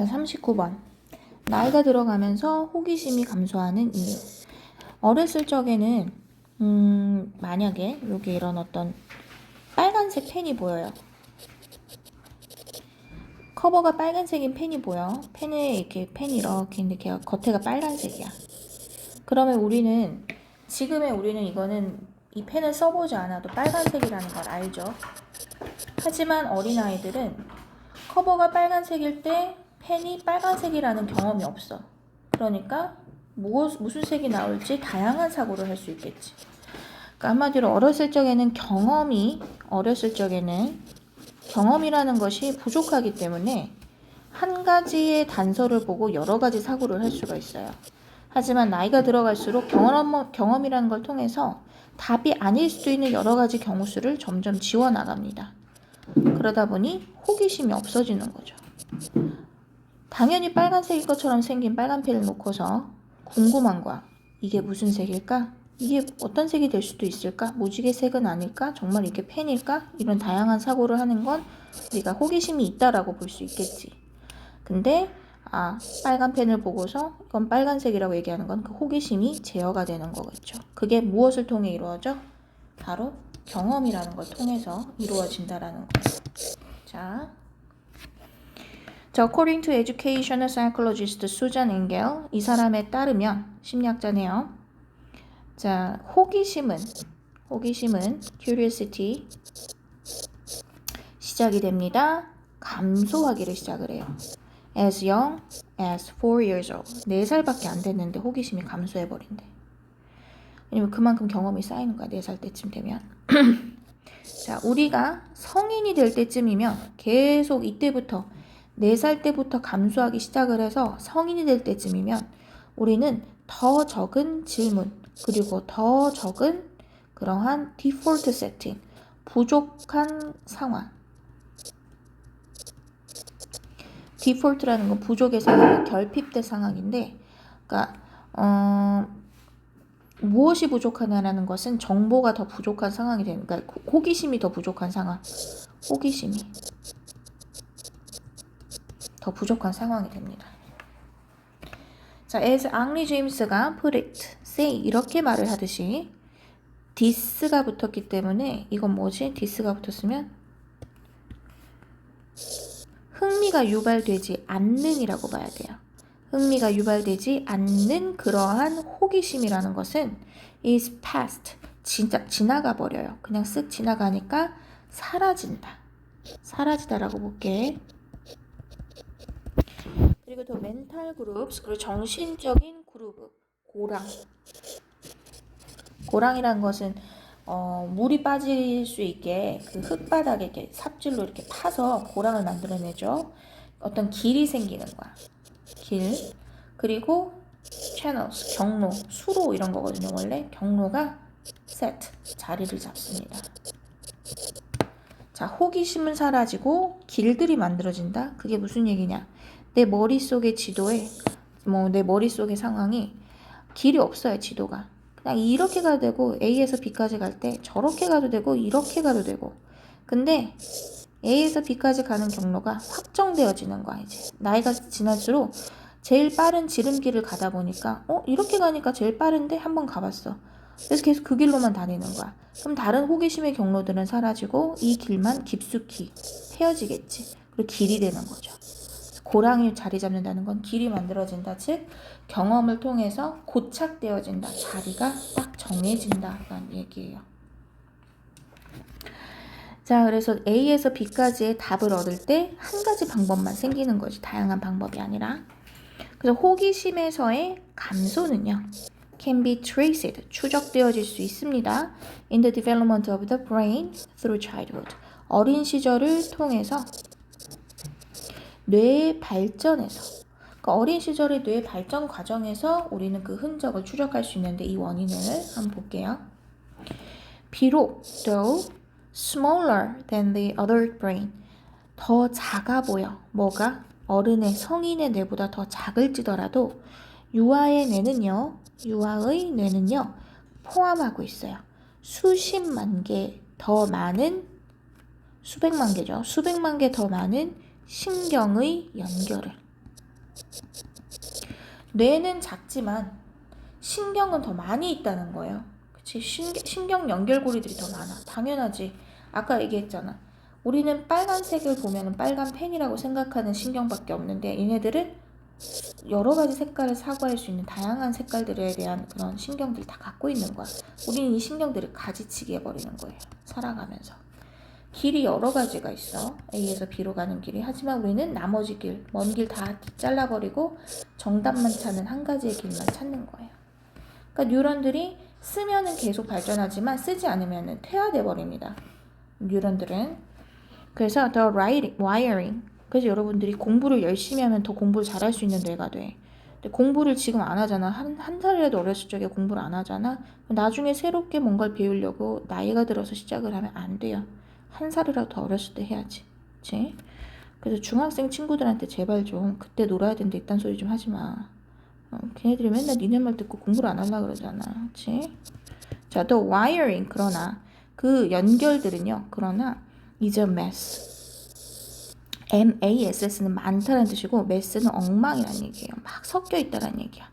자, 39번. 나이가 들어가면서 호기심이 감소하는 이유. 어렸을 적에는, 음, 만약에 여기 이런 어떤 빨간색 펜이 보여요. 커버가 빨간색인 펜이 보여. 펜에 이렇게 펜이 이렇게 있는데 걔가 겉에가 빨간색이야. 그러면 우리는 지금의 우리는 이거는 이 펜을 써보지 않아도 빨간색이라는 걸 알죠. 하지만 어린아이들은 커버가 빨간색일 때 펜이 빨간색이라는 경험이 없어. 그러니까 무엇, 무슨 색이 나올지 다양한 사고를 할 수 있겠지. 그러니까 한마디로 어렸을 적에는 경험이 어렸을 적에는 경험이라는 것이 부족하기 때문에 한 가지의 단서를 보고 여러 가지 사고를 할 수가 있어요. 하지만 나이가 들어갈수록 경험, 경험이라는 걸 통해서 답이 아닐 수도 있는 여러 가지 경우 수를 점점 지워나갑니다. 그러다 보니 호기심이 없어지는 거죠. 당연히 빨간색일 것처럼 생긴 빨간 펜을 놓고서 궁금한 거야. 이게 무슨 색일까? 이게 어떤 색이 될 수도 있을까? 무지개 색은 아닐까? 정말 이게 펜일까? 이런 다양한 사고를 하는 건 우리가 호기심이 있다라고 볼 수 있겠지. 근데 아 빨간 펜을 보고서 이건 빨간색이라고 얘기하는 건 그 호기심이 제어가 되는 거겠죠. 그게 무엇을 통해 이루어져? 바로 경험이라는 걸 통해서 이루어진다라는 거예요. 자, 자, according to educational psychologist Susan Engel, 이 사람에 따르면 심리학자네요. 자, 호기심은 호기심은 curiosity 시작이 됩니다. 감소하기를 시작을 해요. As young as 4 years old. 4살밖에 안 됐는데 호기심이 감소해 버린대. 왜냐면 그만큼 경험이 쌓이는 거야. 4살 때쯤 되면. 자, 우리가 성인이 될 때쯤이면 계속 이때부터 4살 때부터 감소하기 시작을 해서 성인이 될 때쯤이면 우리는 더 적은 질문 그리고 더 적은 그러한 디폴트 세팅 부족한 상황. 디폴트라는 건 부족의 상황, 결핍된 상황인데, 그러니까 어, 무엇이 부족하냐라는 것은 정보가 더 부족한 상황이 되는, 그러니까 호기심이 더 부족한 상황, 호기심이 더 부족한 상황이 됩니다. 자, as 앙리 제임스가 put it, say 이렇게 말을 하듯이 디스가 붙었기 때문에 이건 뭐지? 디스가 붙었으면 흥미가 유발되지 않는이라고 봐야 돼요. 흥미가 유발되지 않는 그러한 호기심이라는 것은 is past 진짜 지나가 버려요. 그냥 쓱 지나가니까 사라진다. 사라지다라고 볼게. 그리고 또 멘탈 그룹 그리고 정신적인 그룹 고랑 고랑이라는 것은 어, 물이 빠질 수 있게 그 흙바닥에 이렇게 삽질로 이렇게 파서 고랑을 만들어내죠. 어떤 길이 생기는 거야. 길. 그리고 channels, 경로, 수로 이런 거거든요. 원래 경로가 set, 자리를 잡습니다. 자, 호기심은 사라지고 길들이 만들어진다. 그게 무슨 얘기냐? 내 머릿속의 지도에 뭐 내 머릿속의 상황이 길이 없어요, 지도가. 그냥 이렇게 가도 되고 A에서 B까지 갈 때 저렇게 가도 되고 이렇게 가도 되고. 근데 A에서 B까지 가는 경로가 확정되어지는 거야 이제. 나이가 지날수록 제일 빠른 지름길을 가다 보니까 어 이렇게 가니까 제일 빠른데? 한번 가봤어. 그래서 계속 그 길로만 다니는 거야. 그럼 다른 호기심의 경로들은 사라지고 이 길만 깊숙이 헤어지겠지. 그리고 길이 되는 거죠 고랑이 자리 잡는다는 건 길이 만들어진다. 즉, 경험을 통해서 고착되어진다. 자리가 딱 정해진다라는 얘기예요. 자, 그래서 A에서 B까지의 답을 얻을 때 한 가지 방법만 생기는 거지. 다양한 방법이 아니라. 그래서 호기심에서의 감소는요. can be traced, 추적되어질 수 있습니다. in the development of the brain through childhood. 어린 시절을 통해서 뇌 발전에서 그러니까 어린 시절의 뇌 발전 과정에서 우리는 그 흔적을 추적할 수 있는데 이 원인을 한번 볼게요. 비록 though smaller than the adult brain 더 작아 보여. 뭐가? 어른의 성인의 뇌보다 더 작을지더라도 유아의 뇌는요. 유아의 뇌는요. 포함하고 있어요. 수십만 개 더 많은 수백만 개죠. 수백만 개 더 많은 신경의 연결을 뇌는 작지만 신경은 더 많이 있다는 거예요. 그치? 신경, 연결고리들이 더 많아. 당연하지. 아까 얘기했잖아. 우리는 빨간색을 보면 빨간 펜이라고 생각하는 신경밖에 없는데 얘네들은 여러 가지 색깔을 사고할 수 있는 다양한 색깔들에 대한 그런 신경들을 다 갖고 있는 거야. 우리는 이 신경들을 가지치기 해버리는 거예요. 살아가면서. 길이 여러 가지가 있어. A에서 B로 가는 길이. 하지만 우리는 나머지 길, 먼 길 다 잘라버리고 정답만 찾는 한 가지의 길만 찾는 거예요. 그러니까 뉴런들이 쓰면은 계속 발전하지만 쓰지 않으면은 퇴화돼 버립니다. 뉴런들은 그래서 the writing, wiring 그래서 여러분들이 공부를 열심히 하면 더 공부를 잘할 수 있는 뇌가 돼. 근데 공부를 지금 안 하잖아. 한, 한 살이라도 어렸을 적에 공부를 안 하잖아. 나중에 새롭게 뭔가를 배우려고 나이가 들어서 시작을 하면 안 돼요. 한 살이라도 더 어렸을 때 해야지. 그치? 그래서 중학생 친구들한테 제발 좀 그때 놀아야 된다 이딴 소리 좀 하지 마. 어, 걔네들이 맨날 니네 말 듣고 공부를 안 하려고 그러잖아. 그치? 자, 또 wiring 그러나 그 연결들은요. 그러나 is a mess. MASS는 많다는 뜻이고 mess는 엉망이라는 얘기예요. 막 섞여 있다는 얘기야.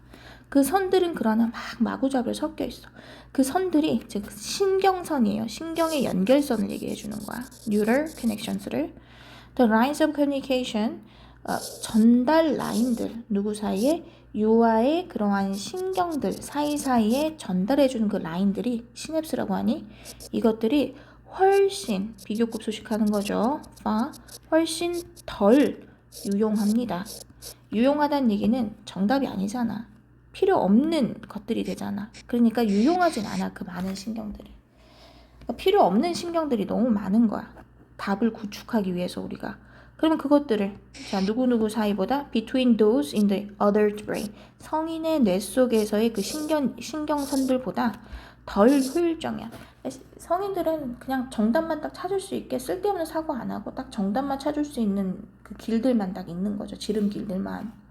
그 선들은 그러나 막 마구잡이로 섞여 있어. 그 선들이 즉 신경선이에요. 신경의 연결선을 얘기해 주는 거야. neural connections를. The lines of communication 어, 전달 라인들 누구 사이에 유아의 그러한 신경들 사이사이에 전달해 주는 그 라인들이 시냅스라고 하니 이것들이 훨씬 비교급 소식하는 거죠. 아, 훨씬 덜 유용합니다. 유용하다는 얘기는 정답이 아니잖아. 필요 없는 것들이 되잖아. 그러니까 유용하진 않아 그 많은 신경들이. 그러니까 필요 없는 신경들이 너무 많은 거야. 답을 구축하기 위해서 우리가. 그러면 그것들을 자 누구누구 사이보다 between those in the other brain 성인의 뇌 속에서의 그 신경 신경선들보다 덜 효율적이야. 성인들은 그냥 정답만 딱 찾을 수 있게 쓸데없는 사고 안 하고 딱 정답만 찾을 수 있는 그 길들만 딱 있는 거죠. 지름 길들만.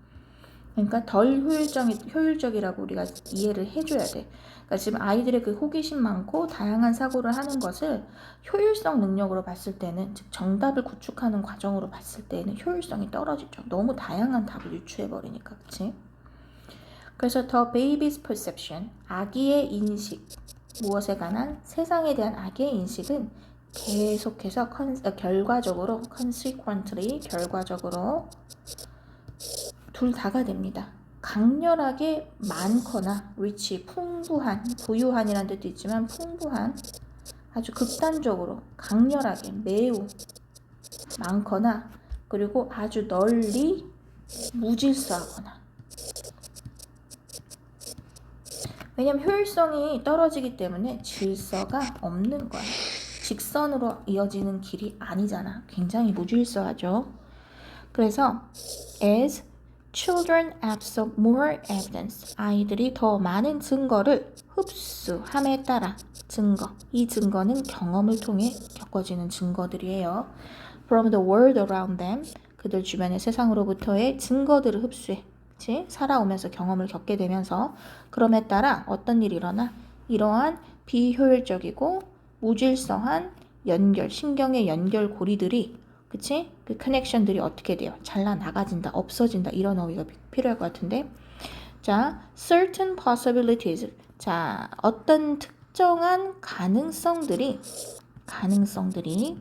그러니까 덜 효율적, 효율적이라고 우리가 이해를 해줘야 돼. 그러니까 지금 아이들의 그 호기심 많고 다양한 사고를 하는 것을 효율성 능력으로 봤을 때는 즉 정답을 구축하는 과정으로 봤을 때는 효율성이 떨어지죠. 너무 다양한 답을 유추해 버리니까, 그렇지? 그래서 the baby's perception 아기의 인식 무엇에 관한 세상에 대한 아기의 인식은 계속해서 컨, 어, 결과적으로 consequently 결과적으로 둘 다가 됩니다. 강렬하게 많거나 rich 풍부한 부유한이라는 뜻도 있지만 풍부한 아주 극단적으로 강렬하게 매우 많거나 그리고 아주 널리 무질서하거나 왜냐면 효율성이 떨어지기 때문에 질서가 없는 거야. 직선으로 이어지는 길이 아니잖아. 굉장히 무질서하죠. 그래서 as children absorb more evidence 아이들이 더 많은 증거를 흡수함에 따라 증거 이 증거는 경험을 통해 겪어지는 증거들이에요. from the world around them 그들 주변의 세상으로부터의 증거들을 흡수해 그치? 살아오면서 경험을 겪게 되면서 그럼에 따라 어떤 일이 일어나 이러한 비효율적이고 무질서한 연결 신경의 연결 고리들이 그치? 그 커넥션들이 어떻게 돼요? 잘라 나가진다, 없어진다 이런 어휘가 필요할 것 같은데 자, certain possibilities 자, 어떤 특정한 가능성들이 가능성들이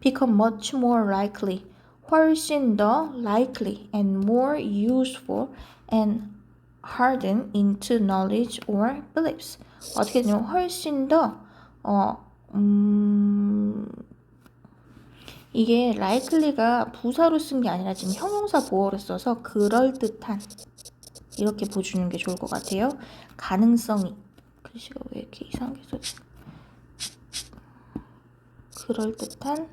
become much more likely 훨씬 더 likely and more useful and harden into knowledge or beliefs. 어떻게 되냐면 훨씬 더 어, 음, 이게 likely가 부사로 쓴 게 아니라 지금 형용사 보어로 써서 그럴듯한 이렇게 보주는 게 좋을 것 같아요. 가능성이 글씨가 왜 이렇게 이상하게 써지? 그럴듯한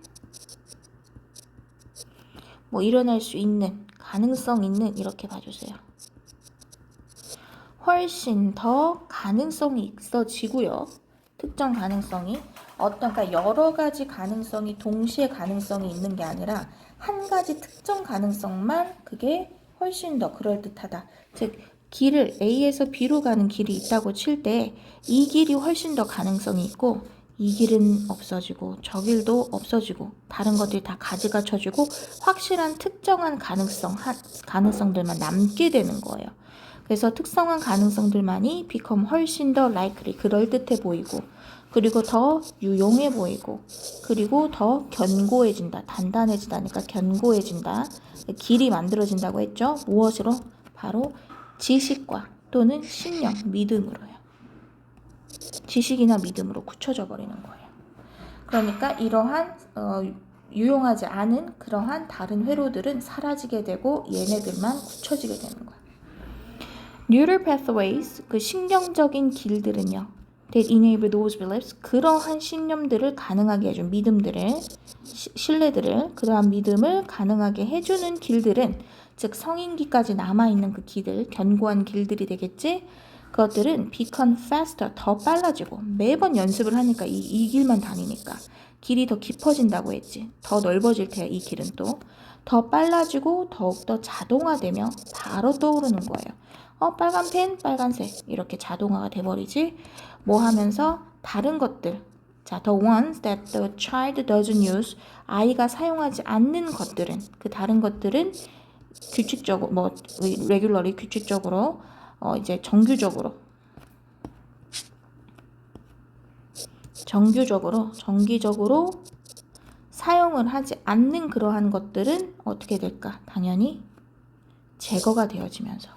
뭐 일어날 수 있는 가능성 있는 이렇게 봐주세요. 훨씬 더 가능성이 있어지고요. 특정 가능성이 어떤 그러니까 여러 가지 가능성이 동시에 가능성이 있는 게 아니라 한 가지 특정 가능성만 그게 훨씬 더 그럴듯하다. 즉 길을 A에서 B로 가는 길이 있다고 칠 때 이 길이 훨씬 더 가능성이 있고 이 길은 없어지고 저 길도 없어지고 다른 것들이 다 가지가 쳐지고 확실한 특정한 가능성 한, 가능성들만 남게 되는 거예요. 그래서 특성한 가능성들만이 become 훨씬 더 likely 그럴듯해 보이고 그리고 더 유용해 보이고 그리고 더 견고해진다 단단해지다니까 견고해진다. 길이 만들어진다고 했죠? 무엇으로? 바로 지식과 또는 신념 믿음으로요. 지식이나 믿음으로 굳혀져 버리는 거예요. 그러니까 이러한 어, 유용하지 않은 그러한 다른 회로들은 사라지게 되고 얘네들만 굳혀지게 되는 거예요 neural pathways 그 신경적인 길들은요 that enable those beliefs 그러한 신념들을 가능하게 해준 믿음들을 시- 신뢰들을 그러한 믿음을 가능하게 해주는 길들은 즉 성인기까지 남아 있는 그 길들 견고한 길들이 되겠지? 그것들은 become faster 더 빨라지고 매번 연습을 하니까 이, 이 길만 다니니까 길이 더 깊어진다고 했지. 더 넓어질 테야 이 길은 또. 더 빨라지고 더욱더 자동화되며 바로 떠오르는 거예요. 어 빨간 펜 빨간색. 이렇게 자동화가 돼버리지 뭐 하면서 다른 것들. 자 the ones that the child doesn't use 아이가 사용하지 않는 것들은 그 다른 것들은 규칙적으로 뭐 regularly 규칙적으로 어 이제 정규적으로. 정규적으로 정기적으로 사용을 하지 않는 그러한 것들은 어떻게 될까? 당연히 제거가 되어지면서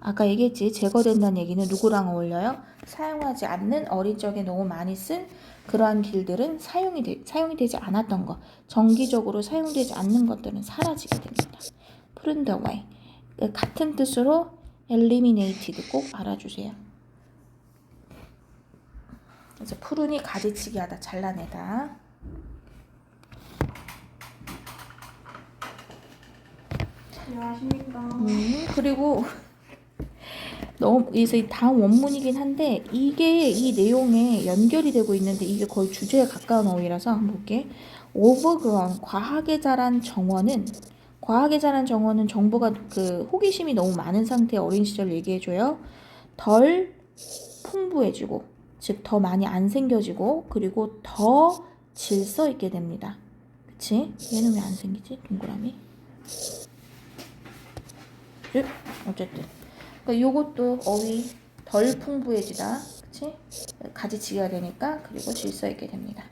아까 얘기했지 제거된다는 얘기는 누구랑 어울려요? 사용하지 않는 어린 적에 너무 많이 쓴 그러한 길들은 사용이 되, 사용이 되지 않았던 것 정기적으로 사용되지 않는 것들은 사라지게 됩니다. the way 그 같은 뜻으로 eliminated 꼭 알아주세요. 그래서 푸른이 가지치기 하다 잘라내다 안녕하십니까. 음, 그리고 너무 그래서 이 다음 원문이긴 한데 이게 이 내용에 연결이 되고 있는데 이게 거의 주제에 가까운 어휘라서 한번 볼게. overgrown 과하게 자란 정원은 과하게 자란 정원은 정보가 그 호기심이 너무 많은 상태의 어린 시절 얘기해줘요. 덜 풍부해지고 즉 더 많이 안 생겨지고 그리고 더 질서 있게 됩니다. 그치? 얘는 왜 안 생기지? 동그라미? 즉, 어쨌든 그러니까 요것도 어휘 덜 풍부해지다 그치? 가지치기가 되니까 그리고 질서 있게 됩니다